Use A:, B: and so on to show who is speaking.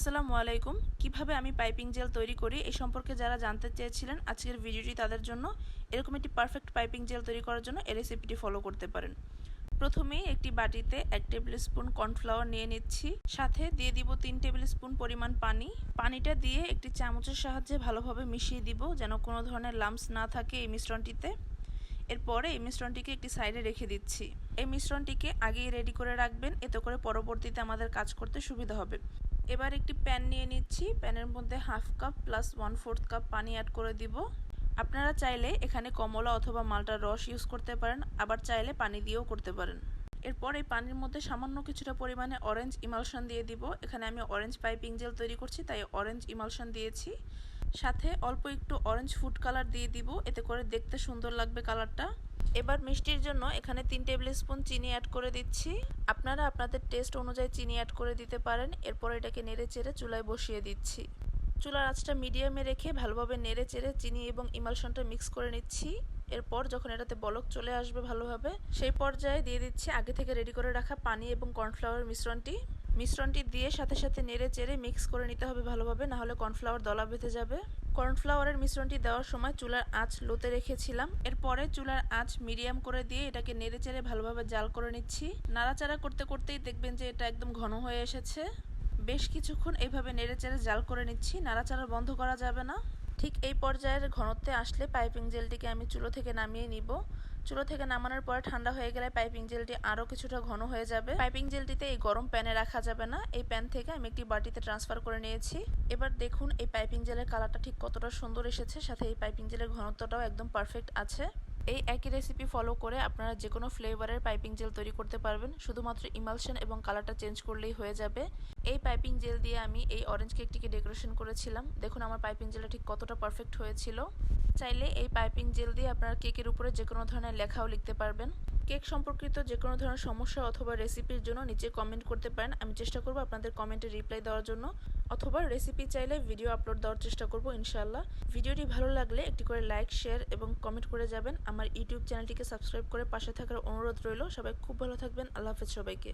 A: আসসালামু আলাইকুম। কীভাবে আমি পাইপিং জেল তৈরি করি এই সম্পর্কে যারা জানতে চেয়েছিলেন, আজকের ভিডিওটি তাদের জন্য এরকম একটি পারফেক্ট পাইপিং জেল তৈরি করার জন্য এই রেসিপিটি ফলো করতে পারেন। প্রথমেই একটি বাটিতে এক টেবিল স্পুন কর্নফ্লাওয়ার নিয়ে নিচ্ছি। সাথে দিয়ে দিব তিন টেবিল স্পুন পরিমাণ পানি। পানিটা দিয়ে একটি চামচের সাহায্যে ভালোভাবে মিশিয়ে দিব যেন কোনো ধরনের লাম্পস না থাকে এই মিশ্রণটিতে। এরপরে এই মিশ্রণটিকে একটি সাইডে রেখে দিচ্ছি। এই মিশ্রণটিকে আগেই রেডি করে রাখবেন। এতে করে পরবর্তীতে আমাদের কাজ করতে সুবিধা হবে। এবার একটি প্যান নিয়ে নিচ্ছি। প্যানের মধ্যে half cup plus one fourth cup পানি অ্যাড করে দিব। আপনারা চাইলে এখানে কমলা অথবা মালটার রস ইউজ করতে পারেন, আবার চাইলে পানি দিয়েও করতে পারেন। এরপর এই পানির মধ্যে সামান্য কিছুটা পরিমাণে অরেঞ্জ ইমালশন দিয়ে দিব। এখানে আমি অরেঞ্জ পাইপিং জেল তৈরি করছি, তাই অরেঞ্জ ইমালশন দিয়েছি। সাথে অল্প একটু অরেঞ্জ ফুড কালার দিয়ে দিব, এতে করে দেখতে সুন্দর লাগবে কালারটা এবার মিষ্টির জন্য এখানে তিন টেবিল স্পুন চিনি অ্যাড করে দিচ্ছি। আপনারা আপনাদের টেস্ট অনুযায়ী চিনি অ্যাড করে দিতে পারেন। এরপর এটাকে নেড়ে চেড়ে চুলায় বসিয়ে দিচ্ছি। চুলার আঁচটা মিডিয়ামে রেখে ভালোভাবে নেড়ে চেড়ে চিনি এবং ইমালশনটা মিক্স করে নিচ্ছি। এরপর যখন এটাতে বলক চলে আসবে ভালোভাবে, সেই পর্যায়ে দিয়ে দিচ্ছি আগে থেকে রেডি করে রাখা পানি এবং কর্নফ্লাওয়ার মিশ্রণটি। মিশ্রণটি দিয়ে সাথে সাথে নেড়ে চেড়ে মিক্স করে নিতে হবে ভালোভাবে না হলে কর্নফ্লাওয়ার দলা বেঁধে যাবে। কর্নফ্লাওয়ারের মিশ্রণটি দেওয়ার সময় চুলার আঁচ লোতে রেখেছিলাম। এরপরে চুলার আঁচ মিডিয়াম করে দিয়ে এটাকে নেড়েচেড়ে ভালোভাবে জাল করে নিচ্ছি। নাড়াচাড়া করতে করতেই দেখবেন যে এটা একদম ঘন হয়ে এসেছে। বেশ কিছুক্ষণ এভাবে নেড়েচেড়ে জাল করে নিচ্ছি। নাড়াচাড়া বন্ধ করা যাবে না। ঠিক এই পর্যায়ের ঘনত্বে আসলে পাইপিং জেলটিকে আমি চুলো থেকে নামিয়ে নিব। চুলো থেকে নামানোর পরে ঠান্ডা হয়ে গেলে পাইপিং জেলটি আরও কিছুটা ঘন হয়ে যাবে। পাইপিং জেলটিতে এই গরম প্যানে রাখা যাবে না। এই প্যান থেকে আমি একটি বাটিতে ট্রান্সফার করে নিয়েছি। এবার দেখুন এই পাইপিং জেলের কালারটা ঠিক কতটা সুন্দর এসেছে। সাথে এই পাইপিং জেলের ঘনত্বটাও একদম পারফেক্ট আছে। এই একই রেসিপি ফলো করে আপনারা যে কোনো ফ্লেভারের পাইপিং জেল তৈরি করতে পারবেন। শুধুমাত্র ইমালশন এবং কালারটা চেঞ্জ করলেই হয়ে যাবে। এই পাইপিং জেল দিয়ে আমি এই অরেঞ্জ কেকটিকে ডেকোরেশন করেছিলাম। দেখুন আমার পাইপিং জেলটা ঠিক কতটা পারফেক্ট হয়েছিল। চাইলে এই পাইপিং জেল দিয়ে আপনারা কেকের উপরে যে কোনো ধরনের লেখাও লিখতে পারবেন। কেক সম্পর্কিত যে কোনো ধরনের সমস্যা অথবা রেসিপির জন্য নিচে কমেন্ট করতে পারেন। আমি চেষ্টা করব আপনাদের কমেন্টে রিপ্লাই দেওয়ার জন্য অথবা রেসিপি চাইলে ভিডিও আপলোড দেওয়ার চেষ্টা করব ইনশাল্লাহ ভিডিওটি ভালো লাগলে একটি করে লাইক শেয়ার এবং কমেন্ট করে যাবেন। আমার ইউটিউব চ্যানেলটিকে সাবস্ক্রাইব করে পাশে থাকার অনুরোধ রইল। সবাই খুব ভালো থাকবেন। আল্লাহ হাফেজ সবাইকে।